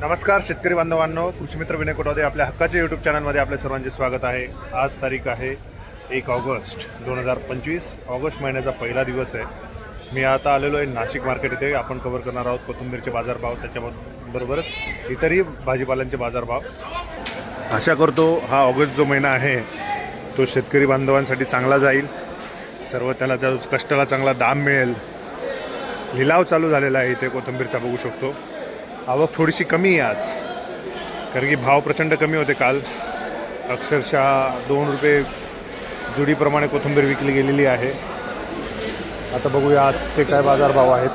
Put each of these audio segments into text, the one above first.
नमस्कार शेतकरी बांधवांनो. कृषीमित्र विनय कोटावदे आपल्या हक्काच्या यूट्यूब चॅनलमध्ये आपल्या सर्वांचे स्वागत आहे. आज तारीख आहे एक ऑगस्ट दोन हजार पंचवीस. ऑगस्ट महिन्याचा पहिला दिवस आहे. मी आता आलेलो आहे नाशिक मार्केट इथे. आपण कव्हर करणार आहोत कोथिंबीरचे बाजारभाव त्याच्याबरोबरच इतरही भाजीपाल्यांचे बाजारभाव. आशा करतो हा ऑगस्ट जो महिना आहे तो शेतकरी बांधवांसाठी चांगला जाईल. सर्व त्याला त्या कष्टाला चांगला दाम मिळेल. लिलाव चालू झालेला आहे इथे कोथिंबीरचा बघू शकतो. आवक थोडीशी कमी आहे आज. कारण की भाव प्रचंड कमी होते काल. अक्षरशः दोन रुपये जुडीप्रमाणे कोथिंबीर विकली गेलेली आहे. आता बघूया आजचे काय बाजारभाव आहेत.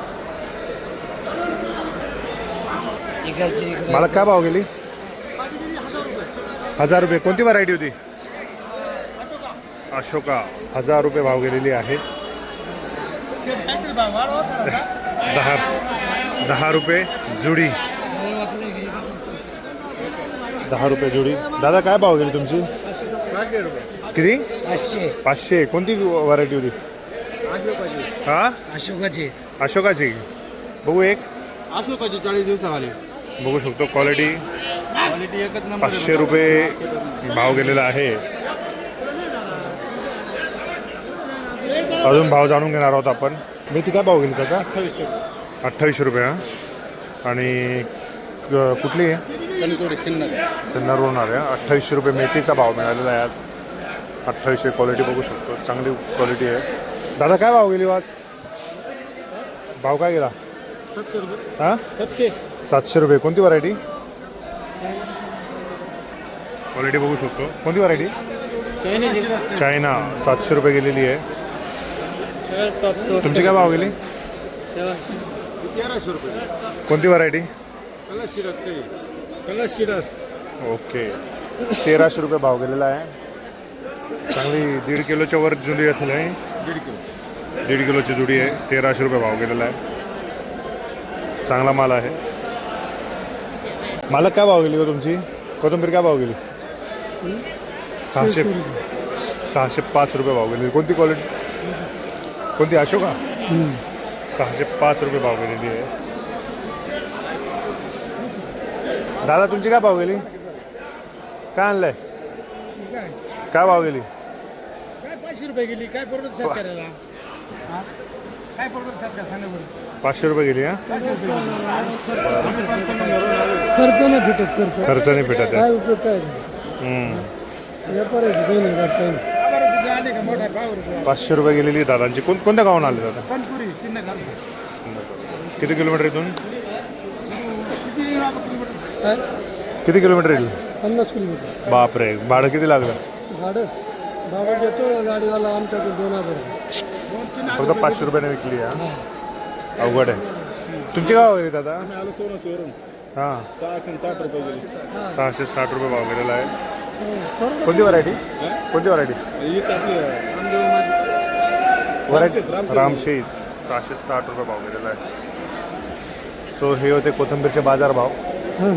मला काय भाव गेली? हजार रुपये. कोणती व्हरायटी होती? अशोका. हजार रुपये भाव गेलेली आहे. दहा दहा रुपये जुडी. दहा रुपये जुडी. दादा काय भाव गेली तुमची? किती? पाचशे. पाचशे. कोणती व्हरायटी होती? हा? अशोकाचे. अशोकाची. बघू एक. अशोकाची चाळीस दिवसाखाली बघू शकतो क्वालिटी क्वालिटी एकच नंबर पाचशे रुपये भाव गेलेला आहे. अजून भाव जाणून घेणार आहोत आपण. मेथी काय भाव गेली काका? अठ्ठावीसशे. अठ्ठावीसशे रुपये हां. आणि क- कुठली? आहे कणकोडी सिन्नर सिन्नरवरून आले अठ्ठावीसशे रुपये मेथीचा भाव मिळालेला आहे आज. अठ्ठावीसशे क्वालिटी बघू शकतो. चांगली क्वालिटी आहे. दादा काय भाव गेली हो आज? भाव काय गेला? सातशे रुपये हां? सातशे सातशे रुपये. कोणती व्हरायटी क्वालिटी बघू शकतो. कोणती व्हरायटी चायनीज चायना. सातशे रुपये गेलेली आहे. तुमची काय भाव गेली? तेराशे रुपये. कोणती व्हरायटी कलश शिरस काही कलश शिरस ओके. तेराशे रुपये भाव गेलेला आहे. चांगली दीड किलोच्या वर जुडी असेल आहे. दीड किलो. दीड किलोची जुडी आहे. तेराशे रुपये भाव गेलेला आहे. चांगला माल आहे. मालक काय भाव गेली हो तुमची? कोथिंबीर काय भाव गेली? सहाशे सहाशे पाच रुपये भाव गेली. कोणती क्वालिटी कोणती? अशोका? सहाशे पाच रुपये भाव गेलेली आहे. दादा तुमची काय भाव गेली? काय आणलंय? काय भाव गेली? काय पाचशे रुपये गेली? काय परवडत शेतकऱ्याला? काय परवडत शेतकऱ्या सांगा बरं. पाचशे रुपये गेली हा. खर्च नाही भेटत खर्च. खर्च नाही भेटत काय आहे उपयोग काय? हम्म. काही नाही पाचशे रुपये गेलेली आहे दादांची. कोण कोणत्या गावून आले दादा? किती किलोमीटर इथून? किती किलोमीटर? येईल पन्नास किलोमीटर. बापरे भाडं किती लागलं? भाडं? बाबा देतो गाडीवाला आमच्याकडे दोन हजार. फक्त पाचशे रुपयाने विकली आहे अवघड आहे. तुमची गाव गेली दादा? हां. सहाशे साठ रुपये सहाशे साठ रुपये भाव गेलेला आहे. कोणती व्हरायटी कोणती व्हरायटी रामशेज. सहाशे साठ रुपये भाव गेलेला आहे. सो हे होते कोथिंबीरचे बाजार भाव. हां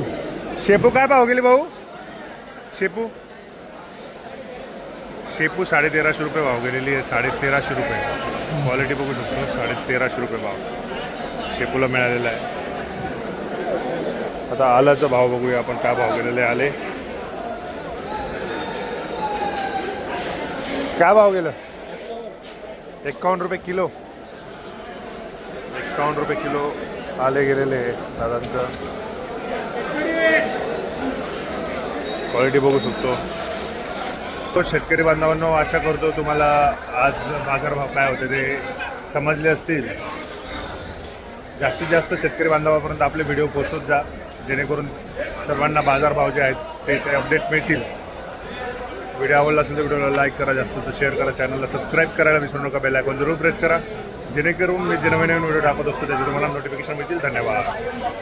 शेपू काय भाव गेले भाऊ? शेपू? शेपू साडे तेराशे रुपये भाव गेलेली आहे. साडे तेराशे रुपये. क्वालिटी बघू शकतो. साडे तेराशे रुपये भाव. शेपूला मिळालेला आहे. आता आल्याचा भाव बघूया आपण. काय भाव गेलेले आले? काय भाव गेलं? एक्कावन्न रुपये किलो. एक्कावन्न रुपये किलो आले गेलेले दादांचं. क्वालिटी बघू शकतो. तो शेतकरी बांधवांनो आशा करतो तुम्हाला आज बाजारभाव काय होते ते समजले असतील. जास्तीत जास्त शेतकरी बांधवापर्यंत आपले व्हिडिओ पोचत जा जेणेकरून सर्वांना बाजारभाव जे आहेत ते ते अपडेट मिळतील. व्हिडिओ आवडला असेल तर व्हिडिओला लाईक करा जास्त तर शेअर करा चॅनलला सबस्क्राईब करायला विसरू नका बेल आयकॉन जरूर प्रेस करा. जेणेकरून मी जे नवीन नवीन व्हिडिओ टाकत असतो त्याचे तुम्हाला नोटिफिकेशन मिळतील. धन्यवाद.